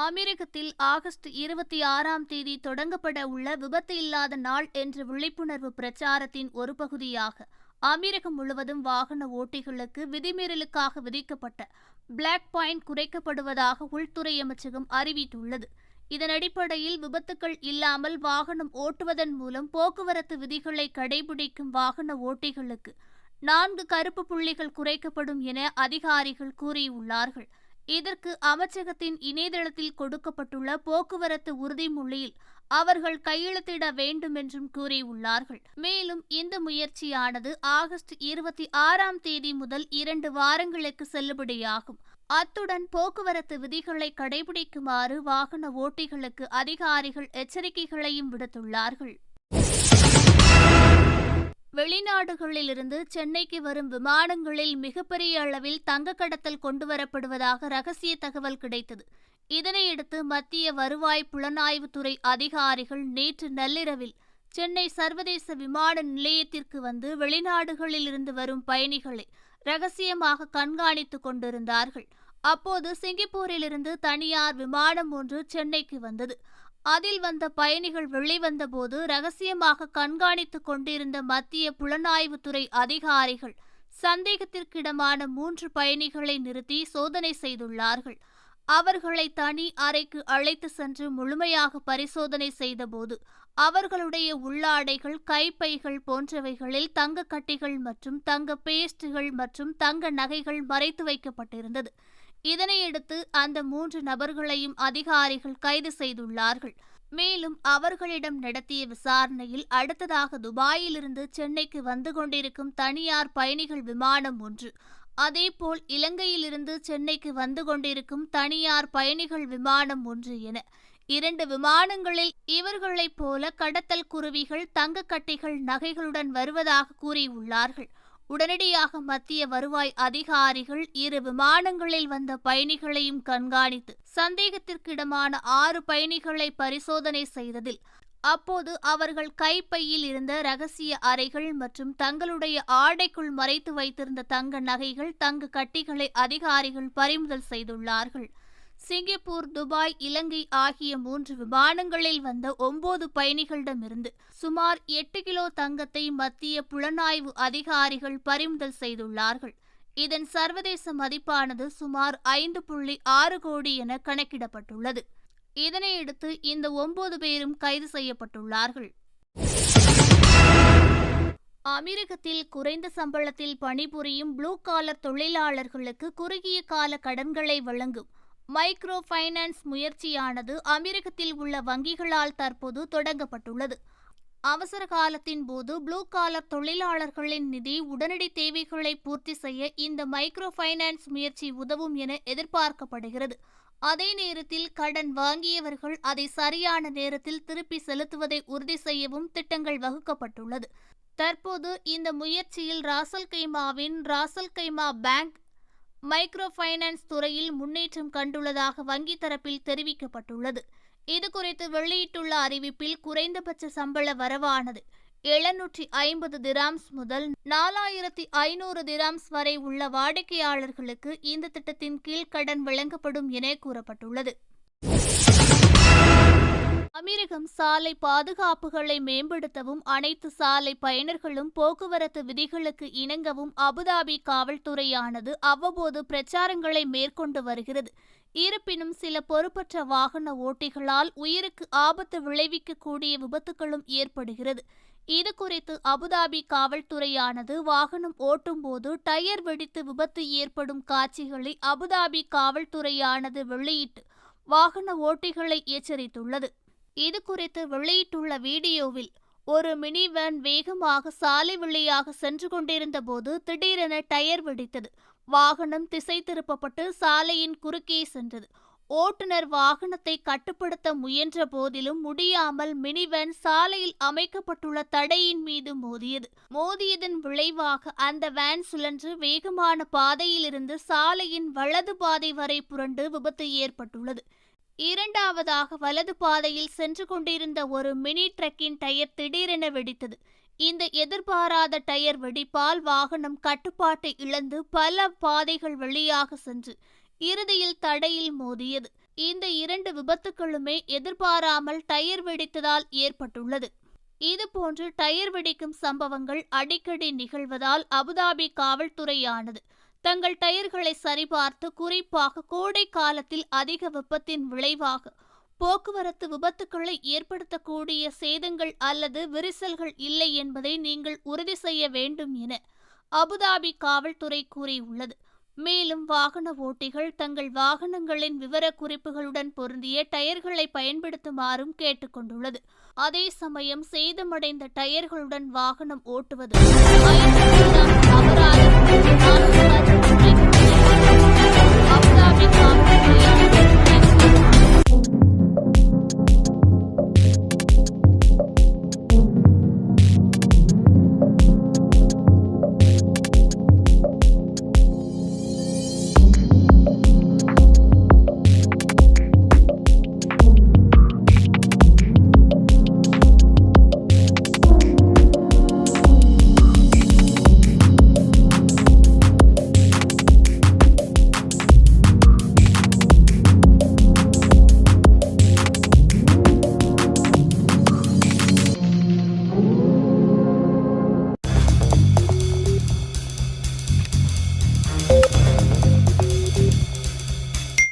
அமெரிக்கத்தில் August இருபத்தி ஆறாம் தேதி தொடங்கப்பட உள்ள விபத்து இல்லாத நாள் என்ற விழிப்புணர்வு பிரச்சாரத்தின் ஒரு பகுதியாக அமெரிக்கம் முழுவதும் வாகன ஓட்டிகளுக்கு விதிமீறலுக்காக விதிக்கப்பட்ட பிளாக் பாயிண்ட் குறைக்கப்படுவதாக உள்துறை அமைச்சகம் அறிவித்துள்ளது. இதன் அடிப்படையில் விபத்துக்கள் இல்லாமல் வாகனம் ஓட்டுவதன் மூலம் போக்குவரத்து விதிகளை கடைபிடிக்கும் வாகன ஓட்டிகளுக்கு நான்கு கருப்பு புள்ளிகள் குறைக்கப்படும் என அதிகாரிகள் கூறியுள்ளார்கள். இதற்கு அமைச்சகத்தின் இணையதளத்தில் கொடுக்கப்பட்டுள்ள போக்குவரத்து உறுதிமொழியில் அவர்கள் கையெழுத்திட வேண்டும் என்றும் கூறியுள்ளார்கள். மேலும் இந்த முயற்சியானது ஆகஸ்ட் இருபத்தி ஆறாம் தேதி முதல் இரண்டு வாரங்களுக்கு செல்லுபடியாகும். அத்துடன் போக்குவரத்து விதிகளை கடைபிடிக்குமாறு வாகன ஓட்டிகளுக்கு அதிகாரிகள் எச்சரிக்கைகளையும் விடுத்துள்ளார்கள். வெளிநாடுகளிலிருந்து சென்னைக்கு வரும் விமானங்களில் மிகப்பெரிய அளவில் தங்க கடத்தல் கொண்டுவரப்படுவதாக ரகசிய தகவல் கிடைத்தது. இதனையடுத்து மத்திய வருவாய் புலனாய்வுத்துறை அதிகாரிகள் நேற்று நள்ளிரவில் சென்னை சர்வதேச விமான நிலையத்திற்கு வந்து வெளிநாடுகளிலிருந்து வரும் பயணிகளை ரகசியமாக கண்காணித்துக் கொண்டிருந்தார்கள். அப்போது சிங்கப்பூரிலிருந்து தனியார் விமானம் ஒன்று சென்னைக்கு வந்தது. அதில் வந்த பயணிகள் வெளிவந்தபோது ரகசியமாக கண்காணித்துக் கொண்டிருந்த மத்திய புலனாய்வுத்துறை அதிகாரிகள் சந்தேகத்திற்கிடமான மூன்று பயணிகளை நிறுத்தி சோதனை செய்துள்ளார்கள். அவர்களை தனி அறைக்கு அழைத்து சென்று முழுமையாக பரிசோதனை செய்தபோது அவர்களுடைய உள்ளாடைகள் கைப்பைகள் போன்றவைகளில் தங்க கட்டிகள் மற்றும் தங்க பேஸ்டுகள் மற்றும் தங்க நகைகள் மறைத்து வைக்கப்பட்டிருந்தது. இதனையடுத்து அந்த மூன்று நபர்களையும் அதிகாரிகள் கைது செய்துள்ளார்கள். மேலும் அவர்களிடம் நடத்திய விசாரணையில் அடுத்ததாக துபாயிலிருந்து சென்னைக்கு வந்து கொண்டிருக்கும் தனியார் பயணிகள் விமானம் ஒன்று அதேபோல் இலங்கையிலிருந்து சென்னைக்கு வந்து கொண்டிருக்கும் தனியார் பயணிகள் விமானம் ஒன்று என இரண்டு விமானங்களில் இவர்களைப் போல கடத்தல் குருவிகள் தங்கக்கட்டிகள் நகைகளுடன் வருவதாக கூறியுள்ளார்கள். உடனடியாக மத்திய வருவாய் அதிகாரிகள் இரு விமானங்களில் வந்த பயணிகளையும் கண்காணித்து சந்தேகத்திற்கிடமான ஆறு பயணிகளை பரிசோதனை செய்ததில் அப்போது அவர்கள் கைப்பையில் இருந்த ரகசிய அறைகள் மற்றும் தங்களுடைய ஆடைக்குள் மறைத்து வைத்திருந்த தங்க நகைகள் தங்க கட்டிகளை அதிகாரிகள் பறிமுதல் செய்துள்ளார்கள். சிங்கப்பூர் துபாய் இலங்கை ஆகிய மூன்று விமானங்களில் வந்த ஒன்பது பயணிகளிடமிருந்து சுமார் எட்டு கிலோ தங்கத்தை மத்திய புலனாய்வு அதிகாரிகள் பறிமுதல் செய்துள்ளார்கள். இதன் சர்வதேச மதிப்பானது சுமார் ஐந்து புள்ளி ஆறு கோடி என கணக்கிடப்பட்டுள்ளது. இதனையடுத்து இந்த ஒன்பது பேரும் கைது செய்யப்பட்டுள்ளார்கள். அமெரிக்கத்தில் குறைந்த சம்பளத்தில் பணிபுரியும் ப்ளூ காலர் தொழிலாளர்களுக்கு குறுகிய கால கடன்களை வழங்கும் மைக்ரோ ஃபைனான்ஸ் முயற்சியானது அமெரிக்கத்தில் உள்ள வங்கிகளால் தற்போது தொடங்கப்பட்டுள்ளது. அவசர காலத்தின் போது ப்ளூ காலர் தொழிலாளர்களின் நிதி உடனடி தேவைகளை பூர்த்தி செய்ய இந்த மைக்ரோ ஃபைனான்ஸ் முயற்சி உதவும் என எதிர்பார்க்கப்படுகிறது. அதே நேரத்தில் கடன் வாங்கியவர்கள் அதை சரியான நேரத்தில் திருப்பி செலுத்துவதை உறுதி செய்யவும் திட்டங்கள் வகுக்கப்பட்டுள்ளது. தற்போது இந்த முயற்சியில் Ras al கைமாவின் Ras al Khaimah bank micro finance துறையில் முன்னேற்றம் கண்டுள்ளதாக வங்கி தரப்பில் தெரிவிக்கப்பட்டுள்ளது. இதுகுறித்து வெளியிட்டுள்ள அறிவிப்பில் குறைந்தபட்ச சம்பள வரவானது எழுநூற்றி ஐம்பது திராம்ஸ் முதல் நாலாயிரத்தி ஐநூறு திராம்ஸ் வரை உள்ள வாடிக்கையாளர்களுக்கு இந்த திட்டத்தின் கீழ் கடன் வழங்கப்படும் என கூறப்பட்டுள்ளது. தமிழகம் சாலை பாதுகாப்புகளை மேம்படுத்தவும் அனைத்து சாலை பயணர்களும் போக்குவரத்து விதிகளுக்கு இணங்கவும் அபுதாபி காவல்துறையானது அவ்வப்போது பிரச்சாரங்களை மேற்கொண்டு வருகிறது. இருப்பினும் சில பொறுப்பற்ற வாகன ஓட்டிகளால் உயிருக்கு ஆபத்து விளைவிக்கக்கூடிய விபத்துகளும் ஏற்படுகிறது. இது குறித்து அபுதாபி காவல்துறையானது வாகனம் ஓட்டும் போது டயர் வெடித்து விபத்து ஏற்படும் காட்சிகளை அபுதாபி காவல்துறையானது வெளியிட்டு வாகன ஓட்டிகளை எச்சரித்துள்ளது. இது குறித்து வெளியிட்டுள்ள வீடியோவில் ஒரு மினி வேன் வேகமாக சாலை வழியாக சென்று கொண்டிருந்த போது திடீரென டயர் வெடித்தது. வாகனம் திசை திருப்பப்பட்டு சாலையின் குறுக்கே சென்றது. ஓட்டுநர் வாகனத்தை கட்டுப்படுத்த முயன்ற போதிலும் முடியாமல் மினிவேன் சாலையில் அமைக்கப்பட்டுள்ள தடையின் மீது மோதியது. மோதியதன் விளைவாக அந்த வேன் சுழன்று வேகமான பாதையிலிருந்து சாலையின் வலது பாதை வரை புரண்டு விபத்து ஏற்பட்டுள்ளது. இரண்டாவதாக வலது பாதையில் சென்று கொண்டிருந்த ஒரு மினி ட்ரக்கின் டயர் திடீரென வெடித்தது. இந்த எதிர்பாராத டயர் வெடிப்பால் வாகனம் கட்டுப்பாட்டை இழந்து பல பாதைகள் வழியாக சென்று இறுதியில் தடையில் மோதியது. இந்த இரண்டு விபத்துகளுமே எதிர்பாராமல் டயர் வெடித்ததால் ஏற்பட்டுள்ளது. இதுபோன்று டயர் வெடிக்கும் சம்பவங்கள் அடிக்கடி நிகழ்வதால் அபுதாபி காவல்துறையானது. தங்கள் டயர்களை சரிபார்த்து குறிப்பாக கோடை காலத்தில் அதிக வெப்பத்தின் விளைவாக போக்குவரத்து விபத்துக்களை ஏற்படுத்தக்கூடிய சேதங்கள் அல்லது விரிசல்கள் இல்லை என்பதை நீங்கள் உறுதி செய்ய வேண்டும் என அபுதாபி காவல்துறை கூறியுள்ளது. மேலும் வாகன ஓட்டிகள் தங்கள் வாகனங்களின் விவரக்குறிப்புகளுடன் பொருந்திய டயர்களை பயன்படுத்துமாறும் கேட்டுக்கொண்டுள்ளது. அதே சமயம் சேதமடைந்த டயர்களுடன் வாகனம் ஓட்டுவது